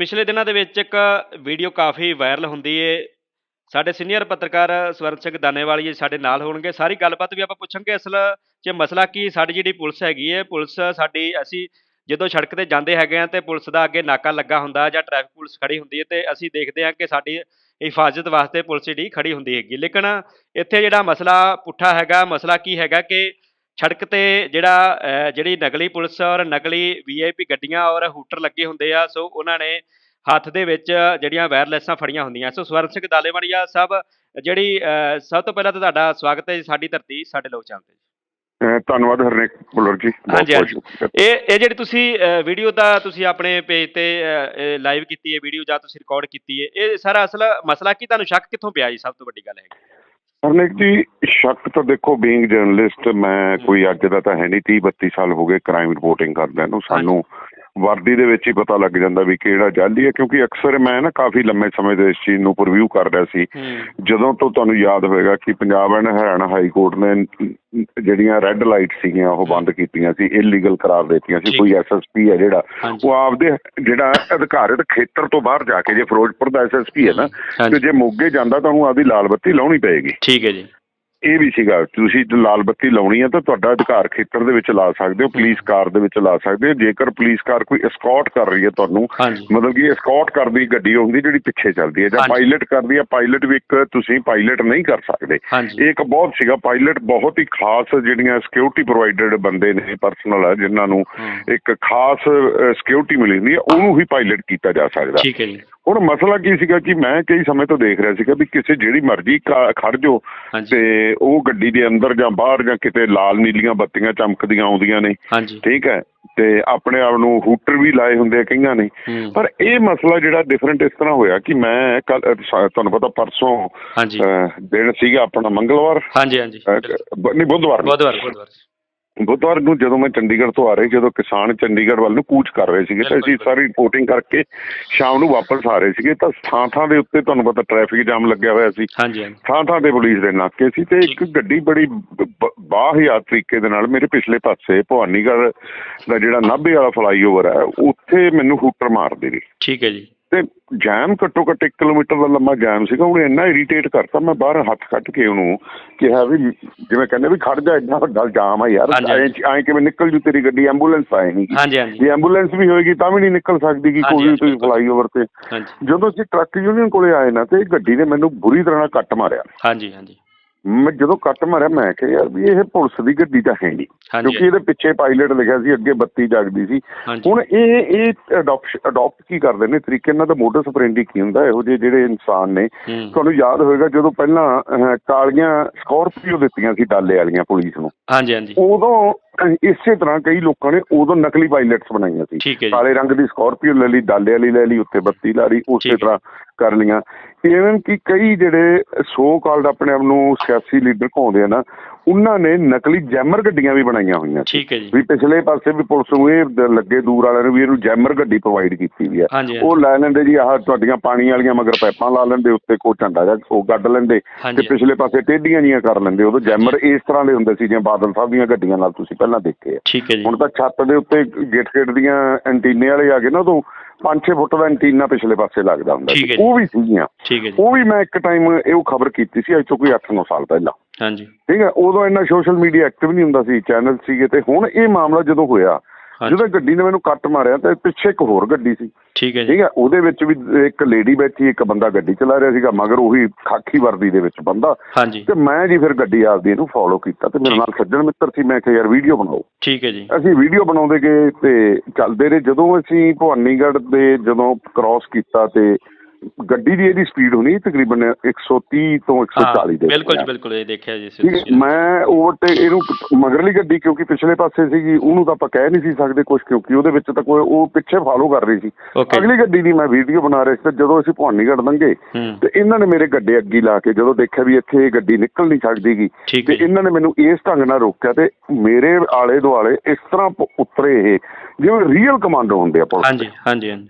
ਪਿਛਲੇ ਦਿਨਾਂ ਦੇ ਵਿੱਚ ਇੱਕ ਵੀਡੀਓ ਕਾਫੀ ਵਾਇਰਲ ਹੁੰਦੀ ਏ। ਸਾਡੇ ਸੀਨੀਅਰ ਪੱਤਰਕਾਰ ਸਵਰਨ ਸਿੰਘ ਦਾਨੇਵਾਲ ਜੀ ਸਾਡੇ ਨਾਲ ਹੋਣਗੇ। ਸਾਰੀ ਗੱਲਬਾਤ ਵੀ ਆਪਾਂ ਪੁੱਛਾਂਗੇ। ਅਸਲ 'ਚ ਮਸਲਾ ਕੀ? ਸਾਡੀ ਜਿਹੜੀ ਪੁਲਿਸ ਹੈਗੀ ਏ, ਪੁਲਿਸ ਸਾਡੀ, ਅਸੀਂ ਜਦੋਂ ਸੜਕ ਤੇ ਜਾਂਦੇ ਹੈਗੇ ਆ ਤੇ ਪੁਲਿਸ ਦਾ ਅੱਗੇ ਨਾਕਾ ਲੱਗਾ ਹੁੰਦਾ ਜਾਂ ਟ੍ਰੈਫਿਕ ਪੁਲਿਸ ਖੜੀ ਹੁੰਦੀ ਹੈ ਤੇ ਅਸੀਂ ਦੇਖਦੇ ਹਾਂ ਕਿ ਸਾਡੀ ਹਿਫਾਜ਼ਤ ਵਾਸਤੇ ਪੁਲਿਸ ਜਿਹੜੀ ਖੜੀ ਹੁੰਦੀ ਹੈਗੀ। ਲੇਕਿਨ ਇੱਥੇ ਜਿਹੜਾ ਮਸਲਾ ਪੁੱਠਾ ਹੈਗਾ, ਮਸਲਾ ਕੀ ਹੈਗਾ ਕਿ ਸੜਕ ਤੇ ਜਿਹੜਾ ਜਿਹੜੀ ਨਕਲੀ ਪੁਲਿਸ ਔਰ ਨਕਲੀ ਵੀਆਈਪੀ ਗੱਡੀਆਂ ਔਰ ਹੂਟਰ ਲੱਗੇ ਹੁੰਦੇ ਆ ਸੋ ਉਹਨਾਂ ਨੇ ਹੱਥ ਦੇ ਵਿੱਚ ਜਿਹੜੀਆਂ ਵਾਇਰਲੈਸਾਂ ਫੜੀਆਂ ਹੁੰਦੀਆਂ। ਸੋ ਸਵਰਨ ਸਿੰਘ ਦਾਲੇਵਾਲੀਆ ਸਾਹਿਬ ਜਿਹੜੀ ਸਭ ਤੋਂ ਪਹਿਲਾਂ ਤਾਂ ਤੁਹਾਡਾ ਸਵਾਗਤ ਹੈ ਜੀ ਸਾਡੀ ਧਰਤੀ ਸਾਡੇ ਲੋਕ ਚੈਨਲ ਤੇ ਧੰਨਵਾਦ ਹਰਨੇਕ ਭੁੱਲਰ ਜੀ ਹਾਂਜੀ, ਇਹ ਇਹ ਜਿਹੜੀ ਤੁਸੀਂ ਵੀਡੀਓ ਦਾ ਤੁਸੀਂ ਆਪਣੇ ਪੇਜ ਤੇ ਲਾਈਵ ਕੀਤੀ ਹੈ ਵੀਡੀਓ ਜਾਂ ਤੁਸੀਂ ਰਿਕਾਰਡ ਕੀਤੀ ਹੈ ਇਹ ਸਾਰਾ ਅਸਲ ਮਸਲਾ ਕੀ ਤੁਹਾਨੂੰ ਸ਼ੱਕ ਕਿੱਥੋਂ ਪਿਆ ਜੀ ਸਭ ਤੋਂ ਵੱਡੀ ਗੱਲ ਹੈ ਹਰਨੇਕ ਜੀ ਸ਼ੱਕ ਤਾਂ ਦੇਖੋ ਬੀਇੰਗ ਜਰਨਲਿਸਟ ਮੈਂ ਕੋਈ ਅੱਜ ਦਾ ਤਾਂ ਹੈ ਨਹੀਂ 30 32 ਸਾਲ ਹੋ ਗਏ ਕ੍ਰਾਈਮ ਰਿਪੋਰਟਿੰਗ ਕਰਦਿਆਂ ਨੂੰ ਸਾਨੂੰ ਵਰਦੀ ਦੇ ਵਿੱਚ ਹੀ ਪਤਾ ਲੱਗ ਜਾਂਦਾ ਵੀ ਕਿਹੜਾ ਜਾਲੀ ਹੈ ਕਿਉਂਕਿ ਅਕਸਰ ਮੈਂ ਨਾ ਕਾਫੀ ਲੰਮੇ ਸਮੇਂ ਤੋਂ ਇਸ ਚੀਜ਼ ਨੂੰ ਰਿਵਿਊ ਕਰ ਰਿਹਾ ਸੀ ਜਦੋਂ ਤੋਂ ਤੁਹਾਨੂੰ ਯਾਦ ਹੋਵੇਗਾ ਕਿ Punjab and Haryana high court ਨੇ ਜਿਹੜੀਆਂ ਰੈੱਡ ਲਾਈਟ ਸੀਗੀਆਂ ਉਹ ਬੰਦ ਕੀਤੀਆਂ ਸੀ ਇਲੀਗਲ ਕਰਾਰ ਦਿੱਤੀਆਂ ਸੀ। ਕੋਈ ਐਸਐਸਪੀ ਹੈ ਜਿਹੜਾ। ਉਹ ਆਪਦੇ ਜਿਹੜਾ ਅਧਿਕਾਰਤ ਖੇਤਰ ਤੋਂ ਬਾਹਰ ਜਾ ਕੇ ਜੇ ਫਿਰੋਜ਼ਪੁਰ ਦਾ ਐਸਐਸਪੀ ਹੈ ਨਾ। ਤੇ ਜੇ ਮੋਗੇ ਜਾਂਦਾ ਤਾਂ ਉਹਨੂੰ ਆਪਦੀ ਲਾਲ ਬੱਤੀ ਲਾਉਣੀ ਪਏਗੀ ਠੀਕ ਹੈ ਜੀ ਇਹ ਵੀ ਸੀਗਾ ਤੁਸੀਂ ਜੇ ਲਾਲ ਬੱਤੀ ਲਾਉਣੀ ਹੈ ਤਾਂ ਤੁਹਾਡਾ ਅਧਿਕਾਰ ਖੇਤਰ ਦੇ ਵਿੱਚ ਲਾ ਸਕਦੇ ਹੋ ਪੁਲਿਸ ਕਾਰ ਦੇ ਵਿੱਚ ਲਾ ਸਕਦੇ ਹੋ। ਜੇਕਰ ਪੁਲਿਸ ਕਾਰ ਕੋਈ ਐਸਕੌਰਟ ਕਰ ਰਹੀ ਹੈ ਤੁਹਾਨੂੰ ਮਤਲਬ ਕਿ ਐਸਕੌਰਟ ਕਰਦੀ ਗੱਡੀ ਹੁੰਦੀ ਜਿਹੜੀ ਪਿੱਛੇ ਚੱਲਦੀ ਹੈ ਜਾਂ। ਪਾਇਲਟ ਕਰਦੀ ਹੈ ਪਾਇਲਟ ਵੀ ਇੱਕ ਤੁਸੀਂ ਪਾਇਲਟ ਨਹੀਂ ਕਰ ਸਕਦੇ। ਇਹ ਇੱਕ ਬਹੁਤ ਸੀਗਾ ਪਾਇਲਟ ਬਹੁਤ ਹੀ ਖਾਸ ਜਿਹੜੀਆਂ ਸਿਕਿਉਰਿਟੀ ਪ੍ਰੋਵਾਈਡਡ ਬੰਦੇ ਨੇ ਪਰਸਨਲ ਹੈ ਜਿਨ੍ਹਾਂ ਨੂੰ। ਇੱਕ ਖਾਸ ਸਿਕਿਉਰਿਟੀ ਮਿਲੀ ਹੁੰਦੀ ਹੈ ਉਹਨੂੰ ਹੀ ਪਾਇਲਟ ਕੀਤਾ ਜਾ ਸਕਦਾ। ਠੀਕ ਹੈ ਜੀ। ਹੁਣ ਮਸਲਾ ਕੀ ਸੀਗਾ ਕਿ ਮੈਂ ਕਈ ਸਮੇਂ ਤੋਂ ਦੇਖ ਰਿਹਾ ਸੀਗਾ ਵੀ ਕਿਸੇ ਜਿਹੜੀ ਮਰਜ਼ੀ ਖੜ ਜੋ ਤੇ ਉਹ ਗੱਡੀ ਦੇ ਅੰਦਰ ਜਾਂ ਬਾਹਰ ਜਾਂ ਕਿਤੇ ਲਾਲ ਨੀਲੀਆਂ ਬੱਤੀਆਂ ਚਮਕਦੀਆਂ ਆਉਂਦੀਆਂ ਨੇ। ਠੀਕ ਹੈ? ਤੇ ਆਪਣੇ ਆਪ ਨੂੰ ਹੂਟਰ ਵੀ ਲਾਏ ਹੁੰਦੇ ਆ ਕਈਆਂ ਨੇ। ਪਰ ਇਹ ਮਸਲਾ ਜਿਹੜਾ ਡਿਫਰੈਂਟ ਇਸ ਤਰ੍ਹਾਂ ਹੋਇਆ ਕਿ ਮੈਂ ਕੱਲ ਤੁਹਾਨੂੰ ਪਤਾ ਪਰਸੋਂ ਦਿਨ ਸੀਗਾ ਆਪਣਾ ਮੰਗਲਵਾਰ। ਹਾਂਜੀ ਹਾਂਜੀ। ਨਹੀਂ ਬੁੱਧਵਾਰ। ਬੁੱਧਵਾਰ ਬੁੱਧਵਾਰ। ਬੁੱਧਵਾਰ ਨੂੰ ਜਦੋਂ ਮੈਂ ਚੰਡੀਗੜ੍ਹ ਤੋਂ ਆ ਰਹੇ ਜਦੋਂ ਕਿਸਾਨ ਚੰਡੀਗੜ੍ਹ ਵੱਲ ਨੂੰ ਕੂਚ ਕਰ ਰਹੇ ਸੀਗੇ ਤਾਂ ਅਸੀਂ। ਸਾਰੀ ਰਿਪੋਰਟਿੰਗ ਕਰਕੇ ਸ਼ਾਮ ਨੂੰ ਵਾਪਸ ਆ ਰਹੇ ਸੀਗੇ ਤਾਂ ਥਾਂ ਥਾਂ ਦੇ ਉੱਤੇ ਤੁਹਾਨੂੰ ਪਤਾ ਟ੍ਰੈਫਿਕ ਜਾਮ ਲੱਗਿਆ ਹੋਇਆ ਸੀ। ਥਾਂ ਥਾਂ ਤੇ ਪੁਲਿਸ ਦੇ ਨਾਕੇ ਸੀ ਤੇ ਇੱਕ ਗੱਡੀ ਬੜੀ ਬਾਹਿਆ ਤਰੀਕੇ ਦੇ ਨਾਲ ਮੇਰੇ ਪਿਛਲੇ ਪਾਸੇ ਭਵਾਨੀਗੜ੍ਹ ਦਾ ਜਿਹੜਾ ਨਾਭੇ ਵਾਲਾ ਫਲਾਈਓਵਰ ਹੈ ਉੱਥੇ ਮੈਨੂੰ ਹੂਟਰ ਮਾਰਦੇ ਰਹੀ। ਠੀਕ ਹੈ ਜੀ। ਤੇ ਜਾਮ ਘੱਟੋ ਘੱਟ 1 ਕਿਲੋਮੀਟਰ ਦਾ ਲੰਮਾ ਜਾਮ ਸੀਗਾ ਉਹਨੇ ਇੰਨਾ ਇਰੀਟੇਟ ਕਰਤਾ ਮੈਂ ਬਾਹਰ ਹੱਥ ਕੱਢ ਕੇ ਉਹਨੂੰ ਕਿਹਾ ਵੀ ਜਿਵੇਂ ਕਹਿੰਦੇ ਵੀ ਖੜ ਜਾ ਇੰਨਾ ਵੱਡਾ ਜਾਮ ਆ ਯਾਰ। ਐਂ ਕਿਵੇਂ ਨਿਕਲ ਜੂ ਤੇਰੀ ਗੱਡੀ ਐਂਬੂਲੈਂਸ ਆਏ ਨਹੀਂ ਜੇ ਐਂਬੂਲੈਂਸ ਵੀ ਹੋਏਗੀ ਤਾਂ ਵੀ ਨਹੀਂ ਨਿਕਲ ਸਕਦੀ ਕਿ ਕੋਈ ਤੁਸੀਂ। ਫਲਾਈਓਵਰ ਤੇ। ਜਦੋਂ ਅਸੀਂ ਟਰੱਕ ਯੂਨੀਅਨ ਕੋਲੇ ਆਏ ਨਾ ਤੇ ਇਹ ਗੱਡੀ ਨੇ ਮੈਨੂੰ ਬੁਰੀ ਤਰ੍ਹਾਂ ਨਾਲ ਕੱਟ ਮਾਰਿਆ। ਹਾਂਜੀ ਹਾਂਜੀ। ਮੈਂ ਜਦੋਂ ਕੱਟ ਮਾਰਿਆ ਮੈਂ ਕਿਹਾ ਯਾਰ ਵੀ ਇਹ ਪੁਲਿਸ ਦੀ ਗੱਡੀ ਤਾਂ ਹੈ ਨਹੀਂ। ਕਿਉਂਕਿ ਇਹਦੇ ਪਿੱਛੇ ਪਾਇਲਟ ਲਿਖਿਆ ਸੀ ਅੱਗੇ ਬੱਤੀ ਜਗਦੀ ਸੀ। ਹੁਣ ਇਹ ਇਹ ਅਡਾਪਟ ਕੀ ਕਰਦੇ ਨੇ? ਤਰੀਕੇ ਨਾਲ ਤਾਂ ਮੋਟਰ ਸਪਰੈਂਡੀ ਕੀ ਹੁੰਦਾ? ਇਹੋ ਜਿਹੇ ਜਿਹੜੇ ਇਨਸਾਨ ਨੇ। ਤੁਹਾਨੂੰ ਯਾਦ ਹੋਵੇਗਾ ਜਦੋਂ ਪਹਿਲਾਂ ਕਾਲੀਆਂ ਸਕਾਰਪੀਓ ਦਿੱਤੀਆਂ ਸੀ ਡਾਲੇ ਵਾਲੀਆਂ ਪੁਲਿਸ ਨੂੰ। ਹਾਂਜੀ ਹਾਂਜੀ। ਉਦੋਂ ਇਸੇ ਤਰ੍ਹਾਂ ਕਈ ਲੋਕਾਂ ਨੇ ਉਦੋਂ ਨਕਲੀ ਪਾਇਲਟਸ ਬਣਾਈਆਂ ਸੀ। ਕਾਲੇ ਰੰਗ ਦੀ ਸਕਾਰਪੀਓ ਲੈ ਲਈ ਡਾਲੇ ਵਾਲੀ ਲੈ ਲਈ ਉੱਤੇ ਬੱਤੀ ਲਾ ਲਈ ਉਸੇ। ਤਰ੍ਹਾਂ ਕਰ ਲੀਆਂ ਇਵਨ ਕਿ ਕਈ ਜਿਹੜੇ ਸੋ ਕਾਲਡ ਆਪਣੇ ਆਪ ਨੂੰ ਸਿਆਸੀ ਲੀਡਰ ਕਹਾਉਂਦੇ ਆ ਨਾ ਉਹਨਾਂ ਨੇ ਨਕਲੀ ਜੈਮਰ ਗੱਡੀਆਂ ਵੀ ਬਣਾਈਆਂ ਹੋਈਆਂ ਸੀ। ਠੀਕ ਹੈ ਜੀ। ਵੀ ਪਿਛਲੇ ਪਾਸੇ ਵੀ ਪੁਲਿਸ ਨੂੰ ਇਹ ਲੱਗੇ ਦੂਰ ਵਾਲਿਆਂ ਨੂੰ ਵੀ ਇਹਨੂੰ ਜੈਮਰ ਗੱਡੀ ਪ੍ਰੋਵਾਈਡ ਕੀਤੀ ਵੀ ਆ। ਉਹ ਲੈ ਲੈਂਦੇ ਜੀ ਆਹ ਤੁਹਾਡੀਆਂ ਪਾਣੀ ਵਾਲੀਆਂ ਮਗਰ ਪਾਈਪਾਂ ਲਾ ਲੈਂਦੇ ਉੱਤੇ ਕੋ ਝੰਡਾ ਜਾਂ ਉਹ ਗੱਡ ਲੈਂਦੇ ਤੇ ਪਿਛਲੇ ਪਾਸੇ ਟੇਢੀਆਂ ਜੀਆਂ ਕਰ ਲੈਂਦੇ ਉਦੋਂ ਜੈਮਰ ਇਸ ਤਰ੍ਹਾਂ ਦੇ ਹੁੰਦੇ ਸੀ ਜਿਵੇਂ ਬਾਦਲ ਸਾਹਿਬ ਦੀਆਂ ਗੱਡੀਆਂ ਨਾਲ ਤੁਸੀਂ ਪਹਿਲਾਂ ਦੇਖੇ ਆ। ਹੁਣ ਤਾਂ ਛੱਤ ਦੇ ਉੱਤੇ ਗਿੱਟ ਗਿੱਟ ਦੀਆਂ ਐਂਟੀਨੇ ਵਾਲੇ ਆ ਗਏ ਨਾ ਉਦੋਂ 5-6 ਫੁੱਟ ਦਾ ਐਂਟੀਨਾ ਪਿਛਲੇ ਪਾਸੇ ਲੱਗਦਾ ਹੁੰਦਾ ਸੀ। ਉਹ ਵੀ ਸੀਗੀਆਂ। ਉਹ ਵੀ ਮੈਂ ਇੱਕ ਟਾਈਮ ਇਹ ਖਬਰ ਕੀਤੀ ਸੀ ਅੱਜ ਤੋਂ ਕੋਈ 8-9 ਸਾਲ ਪਹਿਲਾਂ। ਹਾਂਜੀ। ਠੀਕ ਹੈ? ਉਦੋਂ ਇੰਨਾ ਸੋਸ਼ਲ ਮੀਡੀਆ ਐਕਟਿਵ ਨਹੀਂ ਹੁੰਦਾ ਸੀ ਚੈਨਲ ਸੀਗੇ ਤੇ ਹੁਣ ਇਹ ਮਾਮਲਾ ਜਦੋਂ ਹੋਇਆ ਜਦੋਂ ਗੱਡੀ ਨੇ ਮੈਨੂੰ ਕੱਟ ਮਾਰਿਆ ਤੇ ਪਿੱਛੇ ਇੱਕ ਹੋਰ ਗੱਡੀ ਸੀ। ਠੀਕ ਹੈ ਜੀ। ਠੀਕ ਹੈ ਉਹਦੇ ਵਿੱਚ ਵੀ ਇੱਕ ਲੇਡੀ ਬੈਠੀ ਇੱਕ ਬੰਦਾ ਗੱਡੀ ਚਲਾ ਰਿਹਾ ਸੀਗਾ ਮਗਰ ਉਹੀ ਖਾਕੀ ਵਰਦੀ ਦੇ ਵਿੱਚ ਬੰਦਾ। ਹਾਂਜੀ। ਤੇ ਮੈਂ ਜੀ ਫਿਰ ਗੱਡੀ ਆਪਦੀ ਇਹਨੂੰ ਫੋਲੋ ਕੀਤਾ ਤੇ ਮੇਰੇ। ਨਾਲ ਸੱਜਣ ਮਿੱਤਰ ਸੀ ਮੈਂ ਕਿਹਾ ਯਾਰ ਵੀਡੀਓ ਬਣਾਓ। ਠੀਕ ਹੈ ਜੀ। ਅਸੀਂ ਵੀਡੀਓ ਬਣਾਉਂਦੇ ਗਏ ਤੇ ਚੱਲਦੇ ਰਹੇ। ਜਦੋਂ ਅਸੀਂ ਭਵਾਨੀਗੜ੍ਹ ਦੇ ਜਦੋਂ ਕ੍ਰਾਸ ਕੀਤਾ ਤੇ ਗੱਡੀ ਦੀ ਇਹਦੀ ਸਪੀਡ ਹੋਣੀ ਤਕਰੀਬਨ 130 ਤੋਂ 140 ਦੇ ਬਿਲਕੁਲ ਜੀ। ਬਿਲਕੁਲ ਇਹ ਦੇਖਿਆ ਜੀ ਮੈਂ ਓਵਰਟੇਕ ਇਹਨੂੰ ਮਗਰਲੀ ਗੱਡੀ ਕਿਉਂਕਿ ਪਿਛਲੇ ਪਾਸੇ ਸੀਗੀ ਉਹਨੂੰ ਤਾਂ ਆਪਾਂ ਕਹਿ ਨਹੀਂ ਸੀ ਸਕਦੇ ਕੁਝ ਕਿਉਂਕਿ ਉਹਦੇ ਵਿੱਚ ਤਾਂ ਕੋਈ ਉਹ ਪਿੱਛੇ ਫਾਲੋ ਕਰ ਰਹੀ ਸੀ। ਅਗਲੀ ਗੱਡੀ ਦੀ ਮੈਂ ਵੀਡੀਓ ਬਣਾ ਰਿਹਾ ਸੀ ਤੇ ਜਦੋਂ ਅਸੀਂ ਭਵਾਨੀਗੜ੍ਹ ਲੰਘੇ ਤੇ ਇਹਨਾਂ ਨੇ ਮੇਰੇ ਗੱਡੇ ਅੱਗੀ ਲਾ ਕੇ ਜਦੋਂ ਦੇਖਿਆ ਵੀ ਇੱਥੇ ਇਹ ਗੱਡੀ ਨਿਕਲ ਨਹੀਂ ਸਕਦੀਗੀ ਤੇ ਇਹਨਾਂ ਨੇ ਮੈਨੂੰ ਇਸ ਢੰਗ ਨਾਲ ਰੋਕਿਆ ਤੇ ਮੇਰੇ ਆਲੇ ਦੁਆਲੇ ਇਸ ਤਰ੍ਹਾਂ ਉਤਰੇ ਇਹ ਜਿਵੇਂ ਰੀਅਲ ਕਮਾਂਡੋ ਹੁੰਦੇ ਆ ਪੁਲਿਸ ਹਾਂਜੀ ਹਾਂਜੀ ਹਾਂਜੀ।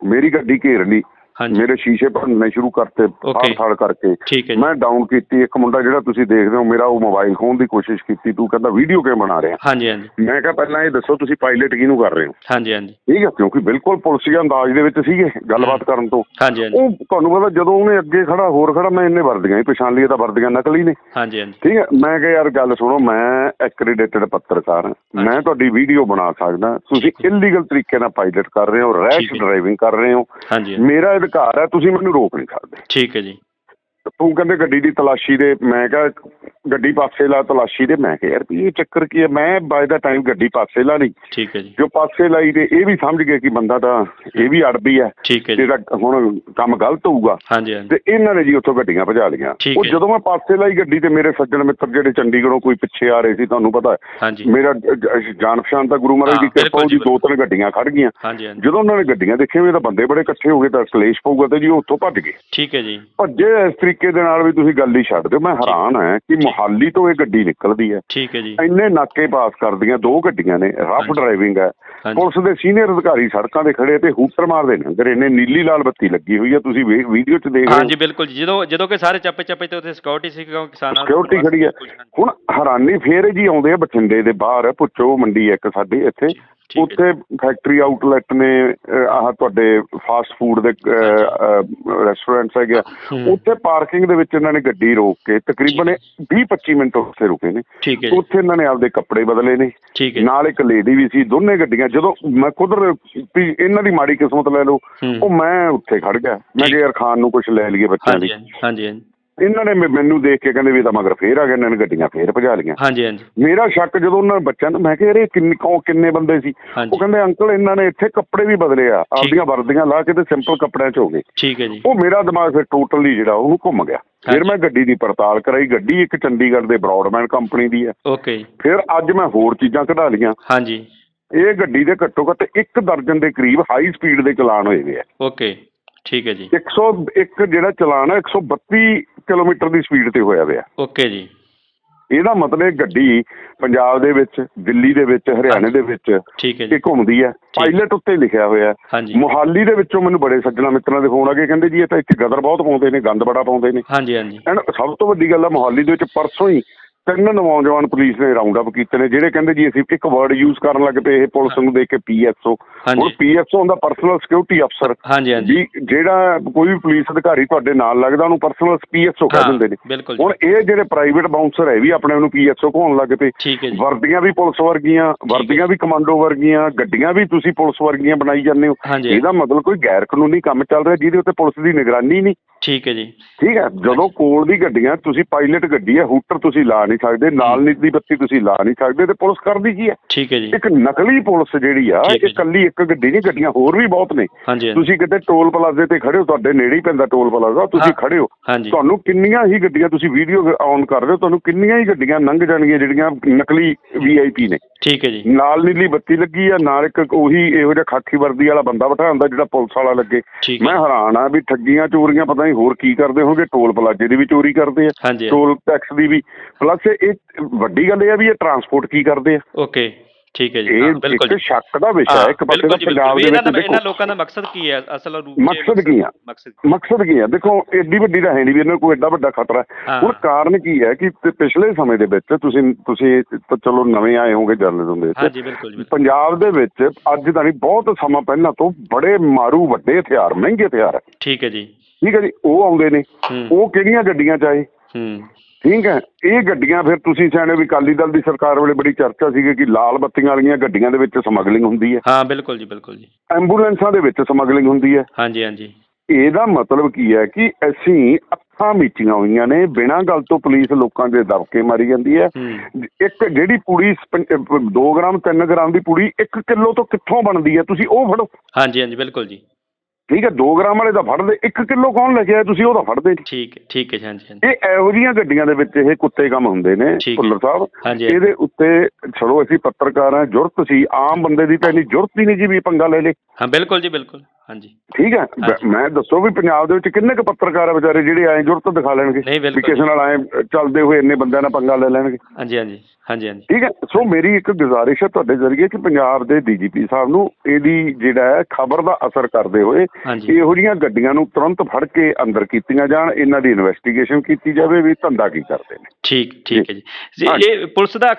ਮੇਰੀ ਗੱਡੀ ਘੇਰ ਲਈ ਹਾਂਜੀ। ਮੇਰੇ ਸ਼ੀਸ਼ੇ ਭੰਨਣੇ ਸ਼ੁਰੂ ਕਰਤੇ ਫਾੜ. ਫਾੜ ਕਰਕੇ। ਮੈਂ ਡਾਊਨ ਕੀਤੀ ਇੱਕ ਮੁੰਡਾ ਜਿਹੜਾ ਤੁਸੀਂ ਦੇਖਦੇ ਹੋ ਮੇਰਾ ਉਹ ਮੋਬਾਈਲ ਖੋਣ ਦੀ ਕੋਸ਼ਿਸ਼ ਕੀਤੀ ਤੂੰ ਕਹਿੰਦਾ ਵੀਡੀਓ ਕਿਉਂ ਬਣਾ ਰਿਹਾ? ਹਾਂਜੀ ਹਾਂਜੀ। ਮੈਂ ਕਿਹਾ ਪਹਿਲਾਂ ਇਹ ਦੱਸੋ ਤੁਸੀਂ ਪਾਇਲਟ ਕਿਹਨੂੰ ਕਰ ਰਹੇ ਹੋ? ਹਾਂਜੀ ਹਾਂਜੀ। ਠੀਕ ਹੈ ਕਿਉਂਕਿ ਬਿਲਕੁਲ ਪੁਲਿਸੀਆ ਅੰਦਾਜ਼ ਦੇ ਵਿੱਚ ਸੀਗੇ ਗੱਲਬਾਤ ਕਰਨ ਤੋਂ। ਹਾਂਜੀ ਹਾਂਜੀ। ਉਹ ਤੁਹਾਨੂੰ ਪਤਾ ਜਦੋਂ ਉਹਨੇ ਅੱਗੇ ਖੜਾ ਹੋਰ ਖੜਾ ਮੈਂ ਇੰਨੇ ਵਰਦੀਆਂ ਹੀ ਪਛਾਣ ਲਈ ਤਾਂ ਵਰਦੀਆਂ ਨਕਲੀ ਨੇ। ਹਾਂਜੀ ਹਾਂਜੀ। ਠੀਕ ਹੈ ਮੈਂ ਕਿਹਾ ਯਾਰ ਗੱਲ ਸੁਣੋ ਮੈਂ ਐਕ੍ਰੈਡਿਟਡ ਪੱਤਰਕਾਰ ਹਾਂ। ਮੈਂ ਤੁਹਾਡੀ ਵੀਡੀਓ ਬਣਾ ਸਕਦਾ। ਤੁਸੀਂ ਇਲੀਗਲ ਤਰੀਕੇ ਨਾਲ ਪਾਇਲਟ ਕਰ ਰਹੇ ਹੋ ਰੈਸ਼। ਡਰਾਈਵਿੰਗ ਕਰ ਰਹੇ ਹੋ। ਹਾਂਜੀ। ਮੇਰਾ ਅਧਿਕਾਰ ਹੈ ਤੁਸੀਂ ਮੈਨੂੰ ਰੋਕ ਨਹੀਂ ਸਕਦੇ। ਠੀਕ ਹੈ ਜੀ। ਤੂੰ ਕਹਿੰਦੇ ਗੱਡੀ ਦੀ ਤਲਾਸ਼ੀ ਦੇ ਮੈਂ ਕਿਹਾ ਗੱਡੀ ਪਾਸੇ ਲਾ ਤਲਾਸ਼ੀ ਦੇ। ਮੈਂ ਕਿਹਾ ਯਾਰ ਵੀ ਇਹ ਚੱਕਰ ਕੀ ਹੈ? ਮੈਂ ਬਾਏ ਦਾ ਟਾਈਮ ਗੱਡੀ ਪਾਸੇ ਲਾ ਲਈ। ਠੀਕ ਹੈ ਜੀ। ਜੋ ਪਾਸੇ ਲਾਈ ਤੇ ਇਹ ਵੀ ਸਮਝ ਗਏ ਕਿ ਬੰਦਾ ਤਾਂ ਇਹ ਵੀ ਅੜਬੀ ਹੈ। ਜਿਹੜਾ ਹੁਣ ਕੰਮ ਗਲਤ ਹੋਊਗਾ। ਹਾਂਜੀ ਹਾਂਜੀ। ਤੇ ਇਹਨਾਂ ਨੇ ਜੀ ਉੱਥੋਂ ਗੱਡੀਆਂ ਭਜਾ ਲਈਆਂ। ਉਹ। ਜਦੋਂ ਮੈਂ ਪਾਸੇ ਲਾਈ ਗੱਡੀ ਤੇ ਮੇਰੇ ਸੱਜਣ ਮਿੱਤਰ ਜਿਹੜੇ ਚੰਡੀਗੜ੍ਹੋਂ ਕੋਈ ਪਿੱਛੇ ਆ ਰਹੇ ਸੀ ਤੁਹਾਨੂੰ ਪਤਾ ਮੇਰਾ ਜਾਣ ਪਛਾਣ ਤਾਂ ਗੁਰੂ ਮਹਾਰਾਜ ਦੀ ਕਿਰਪਾ ਉਹਦੀ ਦੋ ਤਿੰਨ ਗੱਡੀਆਂ ਖੜ ਗਈਆਂ। ਜਦੋਂ ਉਹਨਾਂ ਨੇ ਗੱਡੀਆਂ ਦੇਖੀਆਂ ਵੀ ਇਹ ਤਾਂ ਬੰਦੇ ਬੜੇ ਇਕੱਠੇ ਹੋ ਗਏ ਤਾਂ ਕਲੇਸ਼ ਪਊਗਾ ਤੇ ਜੀ ਉੱਥੋਂ ਭੱਜ ਗਏ। ਠੀਕ ਹੈ ਜੀ। ਭੱਜੇ ਇਸ ਤਰੀਕੇ ਦੇ ਨਾਲ ਵੀ ਤੁਸੀਂ ਗੱਲ ਹੀ ਛੱਡ ਦਿਓ। ਮੈਂ ਹੈਰਾਨ ਹਾਂ ਕਿ ਮੋਹਾਲੀ ਤੋਂ ਇਹ ਗੱਡੀ ਨਿਕਲਦੀ ਹੈ। ਠੀਕ ਹੈ ਜੀ। ਇੰਨੇ ਨਾਕੇ ਪਾਸ ਕਰਦੀਆਂ ਦੋ ਗੱਡੀਆਂ ਨੇ ਰਫ। ਡਰਾਈਵਿੰਗ ਹੈ। ਪੁਲਿਸ ਦੇ ਸੀਨੀਅਰ ਅਧਿਕਾਰੀ ਸੜਕਾਂ ਤੇ ਖੜੇ ਤੇ ਹੂਟਰ ਮਾਰਦੇ ਨੇ। ਅੰਦਰ ਇਹਨੇ ਨੀਲੀ ਲਾਲ ਬੱਤੀ ਲੱਗੀ ਹੋਈ ਹੈ ਤੁਸੀਂ ਵੀਡੀਓ 'ਚ ਦੇਖ ਰਹੇ ਹਾਂਜੀ ਬਿਲਕੁਲ ਜੀ। ਜਦੋਂ ਜਦੋਂ ਕਿ ਸਾਰੇ ਚੱਪੇ ਚੱਪੇ ਤੇ ਉੱਥੇ ਸਿਕਿਉਰਿਟੀ ਸੀ ਕਿਉਂਕਿ ਕਿਸਾਨਾਂ ਦਾ ਸਿਕਿਉਰਿਟੀ ਖੜੀ ਹੈ। ਹੁਣ ਹੈਰਾਨੀ ਫੇਰ ਜੀ ਆਉਂਦੇ ਆ ਬਠਿੰਡੇ ਦੇ ਬਾਹਰ। ਪੁੱਛੋ ਮੰਡੀ ਹੈ ਇੱਕ ਸਾਡੇ ਇੱਥੇ। ਹੈ ਉੱਥੇ ਫੈਕਟਰੀ ਆਊਟਲੈਟ ਨੇ ਆਹ ਤੁਹਾਡੇ ਫਾਸਟ ਫੂਡ ਦੇ ਰੈਸਟੋਰੈਂਟਸ ਹੈਗੇ ਆ। ਉੱਥੇ ਪਾਰਕਿੰਗ ਦੇ ਵਿੱਚ ਇਹਨਾਂ ਨੇ ਗੱਡੀ ਰੋਕ ਕੇ ਤਕਰੀਬਨ 20-25 ਮਿੰਟ ਉੱਥੇ ਰੁਕੇ ਨੇ। ਉੱਥੇ ਇਹਨਾਂ ਨੇ ਆਪਦੇ ਕੱਪੜੇ ਬਦਲੇ ਨੇ। ਨਾਲ ਇੱਕ ਲੇਡੀ ਵੀ ਸੀ ਦੋਨੇ ਗੱਡੀਆਂ ਜਦੋਂ ਮੈਂ ਵੀ ਇਹਨਾਂ ਦੀ ਮਾੜੀ ਕਿਸਮਤ ਲੈ ਲਓ। ਉਹ ਮੈਂ ਉੱਥੇ ਖੜ ਗਿਆ। ਮੈਂ ਕਿਹਾ ਯਾਰ ਖਾਣ ਨੂੰ ਕੁਝ ਲੈ ਲਈਏ ਬੱਚਿਆਂ ਹਾਂਜੀ ਹਾਂਜੀ ਹਾਂਜੀ। ਇਹਨਾਂ ਨੇ ਮੈਨੂੰ ਦੇਖ ਕੇ ਕਹਿੰਦੇ ਵੀ ਤਾਂ ਮਗਰ ਫੇਰ ਆ ਗਏ ਇਹਨਾਂ ਨੇ ਗੱਡੀਆਂ ਫੇਰ ਭਜਾ ਲਈਆਂ। ਹਾਂਜੀ ਹਾਂਜੀ। ਮੇਰਾ ਸ਼ੱਕ ਜਦੋਂ ਉਹਨਾਂ ਬੱਚਿਆਂ ਨੂੰ ਮੈਂ ਕਿਹਾ ਯਾਰ ਇਹ ਕਿੰਨੇ ਕੌਣ ਕਿੰਨੇ ਬੰਦੇ ਸੀ। ਉਹ ਕਹਿੰਦੇ ਅੰਕਲ ਇਹਨਾਂ ਨੇ ਇੱਥੇ ਕੱਪੜੇ ਵੀ ਬਦਲੇ ਆ ਆਪਦੀਆਂ ਵਰਦੀਆਂ ਲਾ ਕੇ ਤੇ ਸਿੰਪਲ ਕੱਪੜਿਆਂ 'ਚ ਹੋ ਗਏ। ਠੀਕ ਹੈ ਜੀ। ਉਹ ਮੇਰਾ ਦਿਮਾਗ ਫਿਰ ਟੋਟਲੀ ਜਿਹੜਾ ਉਹਨੂੰ ਘੁੰਮ ਗਿਆ। ਫਿਰ। ਮੈਂ ਗੱਡੀ ਦੀ ਪੜਤਾਲ ਕਰਾਈ। ਗੱਡੀ ਇੱਕ ਚੰਡੀਗੜ੍ਹ ਦੇ ਬਰੌਡਮੈਨ ਕੰਪਨੀ ਦੀ ਹੈ। ਓਕੇ ਫਿਰ ਅੱਜ ਮੈਂ ਹੋਰ ਚੀਜ਼ਾਂ ਕਢਾ ਲਈਆਂ। ਹਾਂਜੀ। ਇਹ ਗੱਡੀ ਦੇ ਘੱਟੋ ਘੱਟ ਇੱਕ ਦਰਜਨ ਦੇ ਕਰੀਬ ਹਾਈ ਸਪੀਡ ਦੇ ਚਲਾਨ ਹੋਏ ਹੋਏ ਆ। ਓਕੇ ਠੀਕ ਹੈ ਜੀ। 101 ਜਿਹੜਾ ਚਲਾਨ ਹੈ 132 ਕਿਲੋਮੀਟਰ ਦੀ ਸਪੀਡ ਤੇ ਹੋਇਆ ਹੋਇਆ ਓਕੇ ਜੀ। ਇਹਦਾ ਮਤਲਬ ਇਹ ਗੱਡੀ ਪੰਜਾਬ ਦੇ ਵਿੱਚ ਦਿੱਲੀ ਦੇ ਵਿੱਚ ਹਰਿਆਣੇ ਦੇ ਵਿੱਚ ਇਹ ਘੁੰਮਦੀ ਹੈ। ਪਾਇਲਟ ਉੱਤੇ ਲਿਖਿਆ ਹੋਇਆ ਮੁਹਾਲੀ ਦੇ ਵਿੱਚੋਂ ਮੈਨੂੰ ਬੜੇ ਸੱਜਣਾ ਮਿੱਤਰਾਂ ਦੇ ਫੋਨ ਆ ਕੇ ਕਹਿੰਦੇ ਜੀ ਇਹ ਤਾਂ ਇੱਥੇ ਗਦਰ ਬਹੁਤ ਪਾਉਂਦੇ ਨੇ ਗੰਦ ਬੜਾ ਪਾਉਂਦੇ ਨੇ। ਹਾਂਜੀ ਹਾਂਜੀ। ਐਂਡ ਸਭ ਤੋਂ ਵੱਡੀ ਗੱਲ ਹੈ ਮੁਹਾਲੀ ਦੇ ਵਿੱਚ ਪਰਸੋਂ ਹੀ ਤਿੰਨ ਨੌਜਵਾਨ ਪੁਲਿਸ ਨੇ ਰਾਉਂਡ ਅਪ ਕੀਤੇ ਨੇ ਜਿਹੜੇ ਕਹਿੰਦੇ ਜੀ ਅਸੀਂ ਇੱਕ ਵਰਡ ਯੂਜ਼ ਕਰਨ ਲੱਗ ਪਏ ਇਹ ਪੁਲਿਸ ਨੂੰ ਦੇਖ ਕੇ ਪੀਐਸਓ। ਹੁਣ ਪੀਐਸਓ ਹੁੰਦਾ ਪਰਸਨਲ ਸਿਕਿਉਰਿਟੀ ਅਫਸਰ ਵੀ ਜਿਹੜਾ ਕੋਈ ਵੀ ਪੁਲਿਸ ਅਧਿਕਾਰੀ ਤੁਹਾਡੇ ਨਾਲ ਲੱਗਦਾ ਉਹਨੂੰ ਪਰਸਨਲ ਪੀਐਸਓ ਕਹਿ ਦਿੰਦੇ ਨੇ। ਜੀ। ਹੁਣ ਇਹ ਜਿਹੜੇ ਪ੍ਰਾਈਵੇਟ ਬਾਉਂਸਰ ਹੈ ਵੀ ਆਪਣੇ ਨੂੰ ਪੀਐਸਓ ਕਹਾਉਣ ਲੱਗ ਪਏ। ਜੀ। ਵਰਦੀਆਂ ਵੀ ਪੁਲਿਸ ਵਰਗੀਆਂ ਵਰਦੀਆਂ ਵੀ ਕਮਾਂਡੋ ਵਰਗੀਆਂ ਗੱਡੀਆਂ ਵੀ ਤੁਸੀਂ ਪੁਲਿਸ ਵਰਗੀਆਂ ਬਣਾਈ ਜਾਂਦੇ ਹੋ। ਇਹਦਾ ਮਤਲਬ ਕੋਈ ਗੈਰ ਕਾਨੂੰਨੀ ਕੰਮ ਚੱਲ ਰਿਹਾ ਜਿਹਦੇ ਉੱਤੇ ਪੁਲਿਸ ਦੀ ਨਿਗਰਾਨੀ ਨਹੀਂ। ਠੀਕ ਹੈ ਜੀ। ਠੀਕ ਹੈ ਜਦੋਂ ਕੋਲ ਦੀ ਗੱਡੀਆਂ ਤੁਸੀਂ ਪਾਇਲਟ ਗੱਡੀ ਹੈ ਹੂਟਰ ਤੁਸੀਂ ਲਾ ਨਹੀਂ ਸਕਦੇ ਨਾਲ ਨੀਤੀ ਬੱਤੀ ਤੁਸੀਂ ਲਾ ਨਹੀਂ ਸਕਦੇ ਤੇ ਪੁਲਿਸ ਕਰਦੀ ਕੀ ਹੈ ਠੀਕ ਹੈ ਜੀ। ਇੱਕ ਨਕਲੀ ਪੁਲਿਸ ਜਿਹੜੀ ਆ ਇਹ ਜੀ। ਇਕੱਲੀ ਇੱਕ ਗੱਡੀ ਨਹੀਂ ਗੱਡੀਆਂ ਹੋਰ ਵੀ ਬਹੁਤ ਨੇ। ਤੁਸੀਂ ਕਿਤੇ ਟੋਲ ਪਲਾਜ਼ੇ ਤੇ ਖੜੇ ਹੋ ਤੁਹਾਡੇ ਨੇੜੇ ਹੀ ਪੈਂਦਾ ਟੋਲ ਪਲਾਜ਼ਾ ਤੁਸੀਂ। ਖੜੇ ਹੋ। ਤੁਹਾਨੂੰ ਕਿੰਨੀਆਂ ਹੀ ਗੱਡੀਆਂ ਤੁਸੀਂ ਵੀਡੀਓ ਔਨ ਕਰ ਰਹੇ ਹੋ ਤੁਹਾਨੂੰ ਕਿੰਨੀਆਂ ਹੀ ਗੱਡੀਆਂ ਲੰਘ ਜਾਣਗੀਆਂ ਜਿਹੜੀਆਂ ਨਕਲੀ ਵੀਆਈਪੀ ਨੇ। ਠੀਕ ਹੈ ਜੀ। ਨਾਲ ਨੀਲੀ ਬੱਤੀ ਲੱਗੀ ਆ ਨਾਲ ਇੱਕ ਉਹੀ ਇਹੋ ਜਿਹਾ ਖਾਕੀ ਵਰਦੀ ਵਾਲਾ ਬੰਦਾ ਬਿਠਾ ਹੁੰਦਾ ਜਿਹੜਾ ਪੁਲਿਸ ਵਾਲਾ ਲੱਗੇ। ਮੈਂ ਹੈਰਾਨ ਆ ਵੀ ਠੱਗੀਆਂ ਚੋਰੀਆਂ ਪਤਾ ਨਹੀਂ ਹੋਰ ਕੀ ਕਰਦੇ ਹੋਣਗੇ ਟੋਲ ਪਲਾਜ਼ੇ ਦੀ ਵੀ ਚੋਰੀ ਕਰਦੇ ਆ ਟੋਲ ਟੈਕਸ ਦੀ ਵੀ ਪਲੱਸ ਇਹ ਵੱਡੀ ਗੱਲ ਇਹ ਆ ਵੀ ਇਹ ਟਰਾਂਸਪੋਰਟ ਕੀ ਕਰਦੇ ਆ। ਓਕੇ ਠੀਕ ਹੈ ਜੀ। ਹਾਂ, ਬਿਲਕੁਲ ਜੀ। ਸ਼ੱਕ ਦਾ ਵਿਸ਼ਾ ਹੈ ਇੱਕ ਪਾਸੇ ਦਾ ਪੰਜਾਬ ਦੇ ਵਿੱਚ ਇਹਨਾਂ ਲੋਕਾਂ ਦਾ ਮਕਸਦ ਕੀ ਹੈ? ਅਸਲ ਰੂਪ 'ਚ ਮਕਸਦ ਕੀ ਆ? ਮਕਸਦ ਕੀ ਹੈ ਦੇਖੋ ਏਡੀ ਵੱਡੀ ਤਾਂ ਹੈ ਨਹੀਂ ਵੀ ਇਹਨਾਂ ਕੋਈ ਏਡਾ ਵੱਡਾ ਖਤਰਾ। ਹੁਣ ਕਾਰਨ ਕੀ ਹੈ ਕਿ ਪਿਛਲੇ ਸਮੇਂ ਦੇ ਵਿੱਚ ਤੁਸੀਂ ਤੁਸੀਂ ਚਲੋ ਨਵੇਂ ਆਏ ਹੋਗੇ ਜਰਨਲਿਜ਼ਮ ਦੇ ਵਿੱਚ ਹਾਂਜੀ ਬਿਲਕੁਲ ਜੀ। ਪੰਜਾਬ ਦੇ ਵਿੱਚ ਅੱਜ ਦਾ ਨਹੀਂ ਬਹੁਤ ਸਮਾਂ ਪਹਿਲਾਂ ਤੋਂ ਬੜੇ ਮਾਰੂ ਵੱਡੇ ਹਥਿਆਰ ਮਹਿੰਗੇ ਹਥਿਆਰ ਠੀਕ ਹੈ ਜੀ। ਠੀਕ ਹੈ ਜੀ ਉਹ ਆਉਂਦੇ ਨੇ। ਉਹ ਕਿਹੜੀਆਂ ਗੱਡੀਆਂ ਚ ਆਏ? ਹੂੰ। ਠੀਕ ਹੈ ਇਹ ਗੱਡੀਆਂ ਫਿਰ ਤੁਸੀਂ ਸਿਆਣੇ ਵੀ ਅਕਾਲੀ ਦਲ ਦੀ ਸਰਕਾਰ ਵੇਲੇ ਬੜੀ ਚਰਚਾ ਸੀਗੀ ਕਿ ਲਾਲ ਬੱਤੀਆਂ ਵਾਲੀਆਂ ਗੱਡੀਆਂ ਦੇ ਵਿੱਚ ਸਮਗਲਿੰਗ ਹੁੰਦੀ ਹੈ। ਹਾਂ ਬਿਲਕੁਲ ਜੀ ਬਿਲਕੁਲ ਜੀ। ਐਂਬੂਲੈਂਸਾਂ ਦੇ ਵਿੱਚ ਸਮਗਲਿੰਗ ਹੁੰਦੀ ਹੈ। ਹਾਂਜੀ ਹਾਂਜੀ। ਇਹਦਾ ਮਤਲਬ ਕੀ ਹੈ ਕਿ ਅਸੀਂ ਅੱਖਾਂ ਮੀਚੀਆਂ ਹੋਈਆਂ ਨੇ ਬਿਨਾਂ ਗੱਲ ਤੋਂ ਪੁਲਿਸ ਲੋਕਾਂ ਦੇ ਦਬਕੇ ਮਾਰੀ ਜਾਂਦੀ ਹੈ। ਹੂੰ। ਇੱਕ ਜਿਹੜੀ ਪੁੜੀ 2 ਗ੍ਰਾਮ 3 ਗ੍ਰਾਮ ਦੀ ਪੁੜੀ 1 ਕਿਲੋ ਤੋਂ ਕਿੱਥੋਂ ਬਣਦੀ ਹੈ ਤੁਸੀਂ ਉਹ ਫੜੋ। ਹਾਂਜੀ ਹਾਂਜੀ ਬਿਲਕੁਲ ਜੀ। ਠੀਕ ਹੈ 2 ਗ੍ਰਾਮ ਵਾਲੇ ਦਾ ਫੜਦੇ 1 ਕਿਲੋ ਕੌਣ ਲੈ ਕੇ ਆਇਆ ਤੁਸੀਂ ਉਹਦਾ ਫੜਦੇ ਨਹੀਂ। ਠੀਕ ਹੈ ਠੀਕ ਹੈ ਜੀ, ਹਾਂਜੀ ਹਾਂਜੀ। ਇਹ ਇਹੋ ਜਿਹੀਆਂ ਗੱਡੀਆਂ ਦੇ ਵਿੱਚ ਇਹ ਕੁੱਤੇ ਕੰਮ ਹੁੰਦੇ ਨੇ। ਭੁੱਲਰ ਸਾਹਿਬ। ਇਹਦੇ ਉੱਤੇ ਚਲੋ ਅਸੀਂ ਪੱਤਰਕਾਰ ਜੁਰਤ ਸੀ ਆਮ ਬੰਦੇ ਦੀ ਤਾਂ ਇੰਨੀ ਜੁਰਤ ਹੀ ਨਹੀਂ ਜੀ ਵੀ ਪੰਗਾ ਲੈ ਲੇ। ਹਾਂ ਬਿਲਕੁਲ ਜੀ ਬਿਲਕੁਲ। ਹਾਂਜੀ। ਠੀਕ ਹੈ। ਮੈਂ ਦੱਸੋ ਵੀ ਪੰਜਾਬ ਦੇ ਵਿੱਚ ਕਿੰਨੇ ਕੁ ਪੱਤਰਕਾਰ ਆ ਵਿਚਾਰੇ ਜਿਹੜੇ ਐਂ ਜ਼ਰੂਰਤ ਦਿਖਾ ਲੈਣਗੇ? ਵੀ ਕਿਸੇ ਨਾਲ ਐਂ ਚੱਲਦੇ ਹੋਏ ਇੰਨੇ ਬੰਦਿਆਂ ਨਾਲ ਪੰਗਾ ਲੈ ਲੈਣਗੇ। ਹਾਂਜੀ ਹਾਂਜੀ। ਹਾਂਜੀ ਹਾਂਜੀ। ਠੀਕ ਹੈ। ਸੋ ਮੇਰੀ ਇੱਕ ਗੁਜ਼ਾਰਿਸ਼ ਹੈ ਤੁਹਾਡੇ ਜ਼ਰੀਏ ਕਿ ਪੰਜਾਬ ਦੇ ਡੀਜੀਪੀ ਸਾਹਿਬ ਨੂੰ ਇਹਦੀ ਜਿਹੜਾ ਹੈ ਖਬਰ ਦਾ ਅਸਰ ਕਰਦੇ ਹੋਏ ਇਹੋ ਜਿਹੀਆਂ ਗੱਡੀਆਂ ਨੂੰ ਤੁਰੰਤ ਫੜ ਕੇ ਅੰਦਰ ਕੀਤੀਆਂ ਜਾਣ ਇਹਨਾਂ ਦੀ ਇਨਵੈਸਟੀਗੇਸ਼ਨ ਕੀਤੀ ਜਾਵੇ ਵੀ ਧੰਦਾ ਕੀ ਕਰਦੇ ਨੇ। ਠੀਕ ਠੀਕ ਹੈ ਜੀ। ਇਹ ਪੁਲਿਸ ਦਾ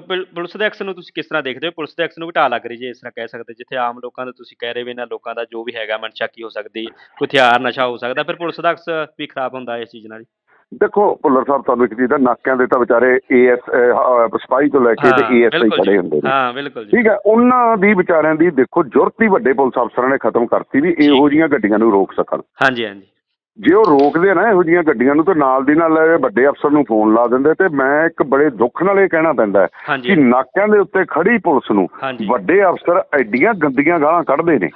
ਪੁਲ- ਪੁਲਿਸ ਦੇ ਅਕਸ ਨੂੰ ਤੁਸੀਂ ਕਿਸ ਤਰ੍ਹਾਂ ਦੇਖਦੇ ਹੋ? ਪੁਲਿਸ ਦੇ ਅਕਸ ਨੂੰ ਘਟਾ ਲੱਗ ਰਹੀ ਜੇ ਇਸ ਤਰ੍ਹਾਂ ਕਹਿ ਸਕਦੇ ਜਿੱਥੇ ਆਮ ਲੋਕਾਂ ਦਾ ਤੁਸੀਂ ਕਹਿ ਰਹੇ ਹੋ ਇਹਨਾਂ ਲੋਕਾਂ ਦਾ ਜੋ ਵੀ ਹੈਗਾ ਮਨਸ਼ਾ ਕੀ ਹੋ ਸਕਦੀ ਕੋਈ ਹਥਿਆਰ ਨਸ਼ਾ ਹੋ ਸਕਦਾ ਫਿਰ ਪੁਲਿਸ ਦਾ ਅਕਸ ਵੀ ਖਰਾਬ ਹੁੰਦਾ ਇਸ ਚੀਜ਼ ਨਾਲ। ਦੇਖੋ ਭੁੱਲਰ ਸਾਹਿਬ ਤੁਹਾਨੂੰ ਇੱਕ ਚੀਜ਼ ਦਾ ਨਾਕਿਆਂ ਦੇ ਤਾਂ ਵਿਚਾਰੇ ਏਐਸ ਸਪਾਈ ਤੋਂ ਲੈ ਕੇ ਤੇ ਏਐਸਆਈ ਖੜੇ। ਹੁੰਦੇ ਨੇ। ਹਾਂ ਬਿਲਕੁਲ ਜੀ। ਠੀਕ ਹੈ ਉਹਨਾਂ ਦੀ ਵਿਚਾਰਿਆਂ ਦੀ ਦੇਖੋ ਜ਼ਰੂਰਤ ਹੀ ਵੱਡੇ ਪੁਲਿਸ ਅਫਸਰਾਂ ਨੇ ਖਤਮ ਕਰਤੀ ਵੀ ਇਹੋ ਜਿਹੀਆਂ ਗੱਡੀਆਂ ਨੂੰ ਰੋਕ ਸਕਣ। ਹਾਂਜੀ ਹਾਂਜੀ। ਜੇ ਉਹ ਰੋਕਦੇ ਨਾ ਇਹੋ ਜਿਹੀਆਂ ਗੱਡੀਆਂ ਨੂੰ ਤਾਂ ਨਾਲ ਦੀ ਨਾਲ ਵੱਡੇ ਅਫਸਰ ਨੂੰ ਫੋਨ ਲਾ ਦਿੰਦੇ ਤੇ ਮੈਂ ਇੱਕ ਬੜੇ ਦੁੱਖ ਨਾਲ ਇਹ ਕਹਿਣਾ ਪੈਂਦਾ ਕਿ ਨਾਕਿਆਂ ਦੇ ਉੱਤੇ ਖੜੀ ਪੁਲਿਸ ਨੂੰ ਵੱਡੇ ਅਫਸਰ ਐਡੀਆਂ ਗੰਦੀਆਂ ਗਾਲਾਂ ਕੱਢਦੇ ਨੇ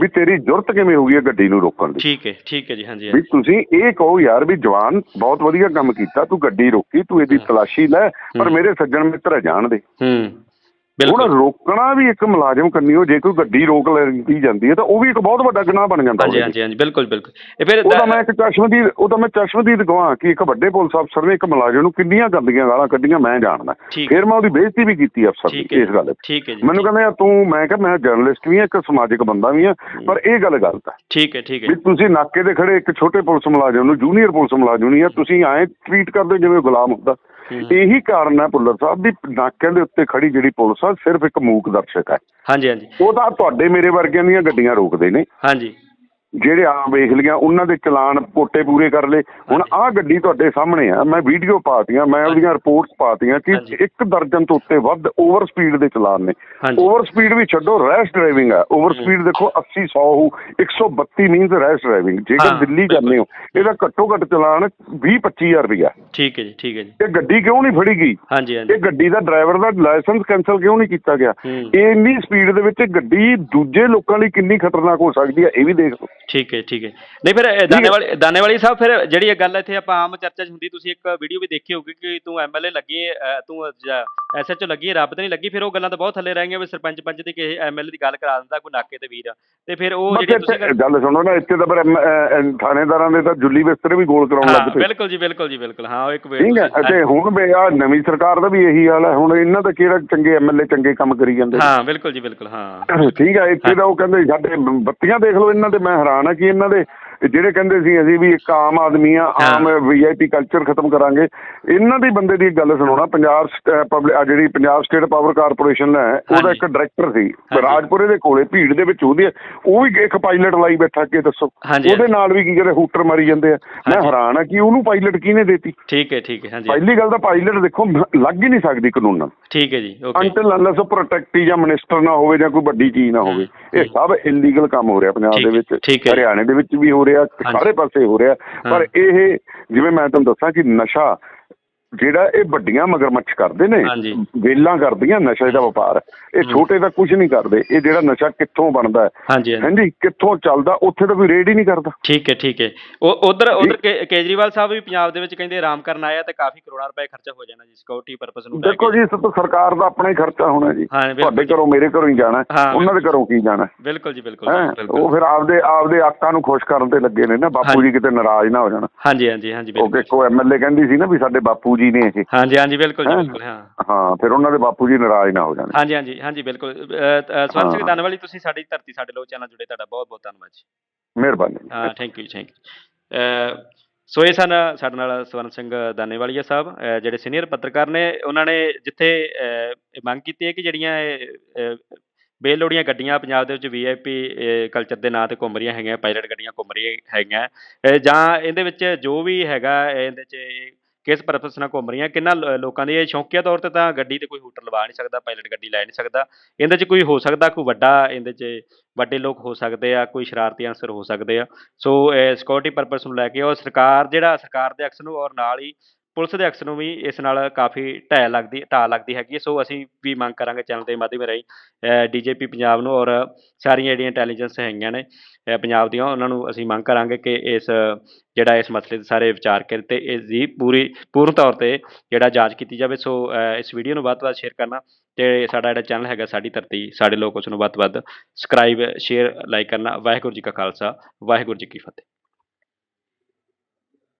ਵੀ ਤੇਰੀ ਜ਼ਰੂਰਤ ਕਿਵੇਂ ਹੋ ਗਈ ਹੈ ਗੱਡੀ ਨੂੰ ਰੋਕਣ ਦੀ? ਠੀਕ ਹੈ ਠੀਕ ਹੈ ਜੀ ਹਾਂਜੀ ਵੀ ਤੁਸੀਂ ਇਹ ਕਹੋ ਯਾਰ ਵੀ ਜਵਾਨ ਬਹੁਤ ਵਧੀਆ ਕੰਮ ਕੀਤਾ ਤੂੰ ਗੱਡੀ ਰੋਕੀ ਤੂੰ ਇਹਦੀ ਤਲਾਸ਼ੀ ਲੈ ਪਰ। ਮੇਰੇ ਸੱਜਣ ਮਿੱਤਰ ਜਾਣ ਦੇ। ਹੂੰ। ਹੁਣ ਰੋਕਣਾ ਵੀ ਇੱਕ ਮੁਲਾਜ਼ਮ ਕੰਨੀਓ ਜੇ ਕੋਈ ਗੱਡੀ ਰੋਕ ਲੈਂਦੀ ਜਾਂਦੀ ਹੈ ਤਾਂ ਉਹ ਵੀ ਇੱਕ ਬਹੁਤ ਵੱਡਾ ਗੁਨਾਹ ਬਣ ਜਾਂਦਾ ਹਾਂਜੀ ਹਾਂਜੀ ਹਾਂਜੀ ਬਿਲਕੁਲ ਬਿਲਕੁਲ। ਇਹ ਫਿਰ ਉਹਦਾ ਮੈਂ ਇੱਕ ਚਸ਼ਮਦੀਦ ਉਹਦਾ ਮੈਂ ਚਸ਼ਮਦੀਦ ਗਵਾਹ ਕਿ ਇੱਕ ਵੱਡੇ ਪੁਲਿਸ ਅਫਸਰ ਨੇ ਇੱਕ ਮੁਲਾਜ਼ਮ ਨੂੰ ਕਿੰਨੀਆਂ ਗੰਦੀਆਂ ਗਾਲਾਂ ਕੱਢੀਆਂ ਮੈਂ ਜਾਣਦਾ। ਫਿਰ ਮੈਂ ਉਹਦੀ ਬੇਇੱਜ਼ਤੀ ਵੀ ਕੀਤੀ ਅਫਸਰ ਦੀ ਹੈ ਇਸ ਗੱਲ 'ਤੇ। ਠੀਕ ਹੈ ਜੀ ਮੈਨੂੰ ਕਹਿੰਦੇ ਆ ਤੂੰ ਮੈਂ ਕਿਹਾ ਮੈਂ ਜਰਨਲਿਸਟ ਵੀ ਹਾਂ ਇੱਕ ਸਮਾਜਿਕ ਬੰਦਾ ਵੀ ਹਾਂ ਪਰ ਇਹ ਗੱਲ ਗਲਤ ਹੈ ਠੀਕ ਹੈ ਠੀਕ ਹੈ। ਵੀ ਤੁਸੀਂ ਨਾਕੇ ਦੇ ਖੜੇ ਇੱਕ ਛੋਟੇ ਪੁਲਿਸ ਮੁਲਾਜ਼ਮ ਨੂੰ ਜੂਨੀਅਰ ਪੁਲਿਸ ਮੁਲਾਜ਼ਮ ਨਹੀਂ ਆ ਤੁਸੀਂ ਐਂ ਟ੍ਰੀਟ ਕਰਦੇ ਹੋ ਜਿਵੇਂ ਗੁਲਾਮ ਹੁੰਦਾ। ਹੂੰ। ਇਹੀ ਕਾਰਨ ਹੈ ਭੁੱਲਰ ਸਾਹਿਬ ਦੀ ਨਾਕਿਆਂ ਦੇ ਉੱਤੇ ਖੜੀ ਜਿਹੜੀ ਪੁਲਿਸ ਸਿਰਫ ਇੱਕ ਮੂਕ ਦਰਸ਼ਕ ਹੈ। ਹਾਂਜੀ ਹਾਂਜੀ। ਉਹ ਤਾਂ ਤੁਹਾਡੇ ਮੇਰੇ ਵਰਗਿਆਂ ਦੀਆਂ ਗੱਡੀਆਂ ਰੋਕਦੇ ਨੇ। ਹਾਂਜੀ। ਜਿਹੜੇ ਆ ਵੇਖ ਲਿਆ ਉਹਨਾਂ ਦੇ ਚਲਾਨ ਪੋਟੇ ਪੂਰੇ ਕਰ ਲਏ। ਹੁਣ ਆਹ ਗੱਡੀ ਤੁਹਾਡੇ ਸਾਹਮਣੇ ਆ ਮੈਂ ਵੀਡੀਓ ਪਾਤੀਆਂ ਮੈਂ ਉਹਦੀਆਂ ਰਿਪੋਰਟਸ ਪਾਤੀਆਂ ਕਿ। ਇੱਕ ਦਰਜਨ ਤੋਂ ਉੱਤੇ ਵੱਧ ਓਵਰ ਸਪੀਡ ਦੇ ਚਲਾਨ ਨੇ। ਓਵਰ ਸਪੀਡ ਵੀ ਛੱਡੋ ਰੈਸ਼ ਡਰਾਈਵਿੰਗ ਆ। ਓਵਰ ਸਪੀਡ ਦੇਖੋ 80 100 ਹੋ 132 ਮੀਨਸ ਰੈਸ਼ ਡਰਾਈਵਿੰਗ ਜੇਕਰ ਦਿੱਲੀ ਜਾਂਦੇ ਹੋ ਇਹਦਾ ਘੱਟੋ ਘੱਟ ਚਲਾਨ 20 25000 ਰੁਪਇਆ ਠੀਕ ਹੈ ਜੀ ਠੀਕ ਹੈ ਜੀ। ਇਹ ਗੱਡੀ ਕਿਉਂ ਨਹੀਂ ਫੜੀ ਗਈ? ਹਾਂਜੀ ਹਾਂਜੀ। ਇਹ ਗੱਡੀ ਦਾ ਡਰਾਈਵਰ ਦਾ ਲਾਇਸੈਂਸ ਕੈਨਸਲ ਕਿਉਂ ਨਹੀਂ ਕੀਤਾ ਗਿਆ? ਇੰਨੀ ਸਪੀਡ ਦੇ ਵਿੱਚ ਗੱਡੀ ਦੂਜੇ ਲੋਕਾਂ ਲਈ ਕਿੰਨੀ ਖਤਰਨਾਕ ਹੋ ਸਕਦੀ ਹੈ ਇਹ ਵੀ ਦੇਖ ਲਓ। ਠੀਕ ਹੈ ਠੀਕ ਹੈ। ਨਹੀਂ ਫਿਰ ਇਹ ਦਾਨੇ ਵਾਲੀ ਦਾਨੇ ਵਾਲੀ ਸਾਹਿਬ ਫਿਰ ਜਿਹੜੀ ਇਹ ਗੱਲ ਇੱਥੇ ਆਪਾਂ ਆਮ ਚਰਚਾ 'ਚ ਹੁੰਦੀ ਤੁਸੀਂ ਇੱਕ ਵੀਡੀਓ ਵੀ ਦੇਖੀ ਹੋਊਗੀ ਕਿ ਤੂੰ ਐਮਐਲਏ ਲੱਗੀ ਹੈ, ਅਹ, ਤੂੰ ਐਸਐਚਓ ਲੱਗੀ ਹੈ, ਰੱਬ ਤੇ ਨਹੀਂ ਲੱਗੀ ਫਿਰ ਉਹ ਗੱਲਾਂ ਤਾਂ ਬਹੁਤ ਥੱਲੇ ਰਹਿ ਗਈਆਂ ਵੀ ਸਰਪੰਚ ਪੰਚ ਦੀ ਕਿਸੇ ਐਮਐਲਏ ਦੀ ਗੱਲ ਕਰਾ ਦਿੰਦਾ ਕੋਈ ਨਾਕੇ ਤੇ ਵੀਰ ਤੇ ਫਿਰ ਉਹ ਜਿਹੜੀ ਤੁਸੀਂ ਗੱਲ ਸੁਣੋ ਨਾ ਇੱਥੇ ਤਾਂ ਪਰ ਐਮ- ਥਾਣੇਦਾਰਾਂ ਦੇ ਤਾਂ ਜੁੱਲੀ ਬਿਸਤਰੇ ਵੀ ਗੋਲ ਕਰਾਉਣ ਹਾਂ ਲੱਗ ਪਏ। ਬਿਲਕੁਲ ਜੀ ਬਿਲਕੁਲ ਜੀ ਬਿਲਕੁਲ ਹਾਂ ਉਹ ਇੱਕ ਵੇ ਠੀਕ ਹੈ ਅਤੇ ਹੁਣ ਵੀ ਆ ਨਵੀਂ ਸਰਕਾਰ ਦਾ ਵੀ ਇਹੀ ਹਾਲ ਹੈ ਹੁਣ ਇਹਨਾਂ ਦਾ ਕਿਹੜਾ ਚੰਗੇ ਐਮਐਲਏ ਚੰਗੇ ਕੰਮ ਕਰੀ ਜਾਂਦੇ ਹਾਂ ਬਿਲਕੁਲ ਜੀ ਬਿਲਕੁਲ ਹਾਂ। ਠੀਕ ਹੈ ਇੱਥੇ ਤਾਂ ਉਹ ਕਹਿੰਦੇ ਸਾਡੇ ਬੱਤੀਆਂ ਦੇਖ ਲਓ ਇਹਨਾਂ ਦੇ ਮੈਂ ਹੈਰਾਨ ਆ ਕਿ ਇਹਨਾਂ ਦੇ ਜਿਹੜੇ ਕਹਿੰਦੇ ਸੀ ਅਸੀਂ ਵੀ ਇੱਕ ਆਮ ਆਦਮੀ ਆ ਆਮ ਵੀਆਈਪੀ ਕਲਚਰ ਖਤਮ ਕਰਾਂਗੇ ਇਹਨਾਂ ਦੀ ਬੰਦੇ ਦੀ ਇੱਕ ਗੱਲ ਸੁਣਾਉਣਾ ਪੰਜਾਬ ਪਬਲਿਕ ਆ ਜਿਹੜੀ ਪੰਜਾਬ ਸਟੇਟ ਪਾਵਰ ਕਾਰਪੋਰੇਸ਼ਨ ਹੈ ਉਹਦਾ। ਇੱਕ ਡਾਇਰੈਕਟਰ ਸੀ। ਰਾਜਪੁਰੇ ਦੇ ਕੋਲੇ ਭੀੜ ਦੇ ਵਿੱਚ ਉਹਦੀ ਉਹ ਵੀ ਇੱਕ ਪਾਇਲਟ ਲਾਈ ਬੈਠਾ ਕੇ ਦੱਸੋ ਉਹਦੇ। ਨਾਲ ਵੀ ਕੀ ਕਰੇ ਹੂਟਰ ਮਾਰੀ ਜਾਂਦੇ ਆ ਮੈਂ। ਹੈਰਾਨ ਆ ਕਿ ਉਹਨੂੰ ਪਾਇਲਟ ਕਿਹਨੇ ਦੇਤੀ ਠੀਕ ਹੈ ਠੀਕ ਹੈ ਹਾਂਜੀ ਪਹਿਲੀ ਗੱਲ ਤਾਂ ਪਾਇਲਟ ਦੇਖੋ ਲੱਗ ਹੀ ਨਹੀਂ ਸਕਦੀ ਕਾਨੂੰਨ ਨਾਲ ਠੀਕ ਹੈ ਜੀ ਓਕੇ ਅੰਟਲ ਅਨਲੈਸ ਪ੍ਰੋਟੈਕਟੀ ਜਾਂ ਮਿਨਿਸਟਰ ਨਾ ਹੋਵੇ ਜਾਂ ਕੋਈ ਵੱਡੀ ਚੀਜ਼ ਨਾ ਹੋਵੇ ਇਹ ਸਭ ਇਲੀਗਲ ਕੰਮ ਹੋ ਰਿਹਾ ਪੰਜਾਬ ਦੇ ਵਿੱਚ। ਹਰਿਆਣੇ ਦੇ ਵਿੱਚ ਵੀ ਹੋ ਰਿਹਾ। ਸਾਰੇ ਪਾਸੇ ਹੋ ਰਿਹਾ ਪਰ ਇਹ ਜਿਵੇਂ ਮੈਂ ਤੁਹਾਨੂੰ ਦੱਸਾਂ ਕਿ ਨਸ਼ਾ ਜਿਹੜਾ ਇਹ ਵੱਡੀਆਂ ਮਗਰਮੱਛ ਕਰਦੇ ਨੇ। ਵੇਲਾਂ ਕਰਦੀਆਂ ਨਸ਼ੇ ਦਾ ਵਪਾਰ ਇਹ ਛੋਟੇ ਤਾਂ ਕੁਝ ਨਹੀਂ ਕਰਦੇ ਇਹ ਜਿਹੜਾ ਨਸ਼ਾ ਕਿੱਥੋਂ ਬਣਦਾ ਹੈ ਹਾਂਜੀ ਕਿੱਥੋਂ ਚੱਲਦਾ ਉੱਥੇ ਤਾਂ ਕੋਈ ਰੇਡ ਹੀ ਨਹੀਂ ਕਰਦਾ। ਠੀਕ ਹੈ ਠੀਕ ਹੈ। ਉਹ ਉਧਰ ਉਧਰ ਕੇਜਰੀਵਾਲ ਸਾਹਿਬ ਵੀ ਪੰਜਾਬ ਦੇ ਵਿੱਚ ਕਹਿੰਦੇ ਆਰਾਮ ਕਰਨ ਆਇਆ ਤੇ ਕਾਫੀ ਕਰੋੜਾਂ ਰੁਪਏ ਖਰਚਾ ਹੋ ਜਾਣਾ ਜੀ ਸਿਕਿਉਰਿਟੀ ਪਰਪਸ ਨੂੰ ਦੇਖੋ ਜੀ ਇਸ ਤੋਂ ਸਰਕਾਰ ਦਾ ਆਪਣਾ ਹੀ ਖਰਚਾ ਹੋਣਾ ਜੀ। ਤੁਹਾਡੇ। ਘਰੋਂ ਮੇਰੇ ਘਰੋਂ ਹੀ ਜਾਣਾ ਉਹਨਾਂ ਦੇ ਘਰੋਂ ਕੀ ਜਾਣਾ। ਬਿਲਕੁਲ ਜੀ ਬਿਲਕੁਲ ਉਹ ਫਿਰ ਆਪਦੇ ਆਪਦੇ ਆਕਾਂ ਨੂੰ ਖੁਸ਼ ਕਰਨ ਤੇ ਲੱਗੇ ਨੇ ਨਾ ਬਾਪੂ। ਜੀ ਕਿਤੇ ਨਾਰਾਜ਼ ਨਾ ਹੋ ਜਾਣ। ਹਾਂਜੀ ਹਾਂਜੀ ਹਾਂਜੀ ਉਹ ਕੋ ਐਮਐਲਏ ਕਹਿੰਦੀ ਸੀ ਨਾ ਵੀ ਸਾਡੇ ਬਾਪੂ ਜੀ ਨੇ ਇਹ। ਹਾਂਜੀ ਹਾਂਜੀ ਬਿਲਕੁਲ ਜੀ ਹੈਂ? ਬਿਲਕੁਲ ਹਾਂ। ਹਾਂ ਫਿਰ ਉਹਨਾਂ ਦੇ ਬਾਪੂ ਜੀ ਨਾਰਾਜ਼ ਨਾ ਹੋ ਜਾਣ। ਹਾਂਜੀ ਹਾਂਜੀ ਹਾਂਜੀ ਬਿਲਕੁਲ। ਅਹ, ਅਹ, ਸਵਰਨ ਸਿੰਘ ਹਾਂ। ਧੰਨਵਾਦ ਜੀ ਤੁਸੀਂ ਸਾਡੀ ਧਰਤੀ ਸਾਡੇ ਲੋਕ ਚੈਨਲ ਜੁੜੇ ਤੁਹਾਡਾ ਬਹੁਤ ਬਹੁਤ ਧੰਨਵਾਦ ਜੀ। ਮਿਹਰਬਾਨੀ। ਹਾਂ thank you thank you so ਇਹ ਸਨ ਸਾਡੇ ਨਾਲ ਸਵਰਨ ਸਿੰਘ ਦਾਨੇਵਾਲੀਆ ਸਾਹਿਬ ਅਹ, ਜਿਹੜੇ ਸੀਨੀਅਰ ਪੱਤਰਕਾਰ ਨੇ ਉਹਨਾਂ ਨੇ ਜਿੱਥੇ ਅਹ, ਇਹ ਮੰਗ ਕੀਤੀ ਹੈ ਕਿ ਜਿਹੜੀਆਂ ਇਹ, ਅਹ, ਬੇਲੋੜੀਆਂ ਗੱਡੀਆਂ ਪੰਜਾਬ ਦੇ ਵਿੱਚ ਵੀਆਈਪੀ ਕਲਚਰ ਦੇ ਨਾਂ ਤੇ ਘੁੰਮ ਰਹੀਆਂ ਹੈਗੀਆਂ ਪਾਇਲਟ ਗੱਡੀਆਂ ਘੁੰਮ ਰਹੀਆਂ ਹੈਗੀਆਂ ਅਹ, ਜਾਂ ਇਹਦੇ ਵਿੱਚ ਜੋ ਵੀ ਹੈਗਾ ਇਹਦੇ 'ਚ ਇਹ ਕਿਸ ਪਰਪਸ ਨਾਲ ਘੁੰਮ ਰਹੀਆਂ? ਕਿੰਨਾ ਲ- ਲੋਕਾਂ ਦੀ ਇਹ ਸ਼ੌਕੀਆ ਤੌਰ ਤੇ ਤਾਂ ਗੱਡੀ ਤੇ ਕੋਈ ਹੂਟਰ ਲਵਾ ਨਹੀਂ ਸਕਦਾ ਪਾਇਲਟ ਗੱਡੀ ਲੈ ਨਹੀਂ ਸਕਦਾ। ਇਹਦੇ 'ਚ ਕੋਈ ਹੋ ਸਕਦਾ ਕੋਈ ਵੱਡਾ, ਇਹਦੇ 'ਚ ਵੱਡੇ ਲੋਕ ਹੋ ਸਕਦੇ ਆ, ਕੋਈ ਸ਼ਰਾਰਤੀ ਅਨਸਰ ਹੋ ਸਕਦੇ ਆ। ਸੋ ਸਿਕਿਉਰਿਟੀ ਪਰਪਸ ਨੂੰ ਲੈ ਕੇ ਔਰ ਸਰਕਾਰ ਜਿਹੜਾ, ਸਰਕਾਰ ਦੇ ਅਕਸ ਨੂੰ ਔਰ ਨਾਲ ਹੀ ਪੁਲਿਸ ਦੇ ਅਕਸ ਨੂੰ ਵੀ ਇਸ ਨਾਲ ਕਾਫੀ ਢਹਿ ਲੱਗਦੀ, ਢਾਹ ਲੱਗਦੀ ਹੈਗੀ ਹੈ। ਸੋ ਅਸੀਂ ਵੀ ਮੰਗ ਕਰਾਂਗੇ ਚੈਨਲ ਦੇ ਮਾਧਿਅਮ ਰਾਹੀਂ ਡੀਜੀਪੀ ਪੰਜਾਬ ਨੂੰ ਔਰ ਸਾਰੀਆਂ ਜਿਹੜੀਆਂ ਇੰਟੈਲੀਜੈਂਸ ਹੈਗੀਆਂ ਨੇ ਪੰਜਾਬ ਦੀਆਂ, ਉਹਨਾਂ ਨੂੰ ਅਸੀਂ ਮੰਗ ਕਰਾਂਗੇ ਕਿ ਇਸ, ਜਿਹੜਾ ਇਸ ਮਸਲੇ ਦੇ ਸਾਰੇ ਵਿਚਾਰ ਕਰੇ ਤੇ ਇਸ ਦੀ ਪੂਰੀ, ਪੂਰਨ ਤੌਰ ਤੇ ਜਿਹੜਾ ਜਾਂਚ ਕੀਤੀ ਜਾਵੇ। ਸੋ ਇਸ ਵੀਡੀਓ ਨੂੰ ਵੱਧ ਤੋਂ ਵੱਧ ਸ਼ੇਅਰ ਕਰਨਾ ਤੇ ਸਾਡਾ ਜਿਹੜਾ ਚੈਨਲ ਹੈਗਾ ਸਾਡੀ ਧਰਤੀ, ਸਾਡੇ ਲੋਕ ਉਸ ਨੂੰ ਵੱਧ ਤੋਂ ਵੱਧ ਸਬਸਕ੍ਰਾਈਬ ਸ਼ੇਅਰ ਲਾਈਕ ਕਰਨਾ। ਵਾਹਿਗੁਰੂ ਜੀ ਕਾ ਖਾਲਸਾ, ਵਾਹਿਗੁਰੂ ਜੀ ਕੀ ਫਤਿਹ।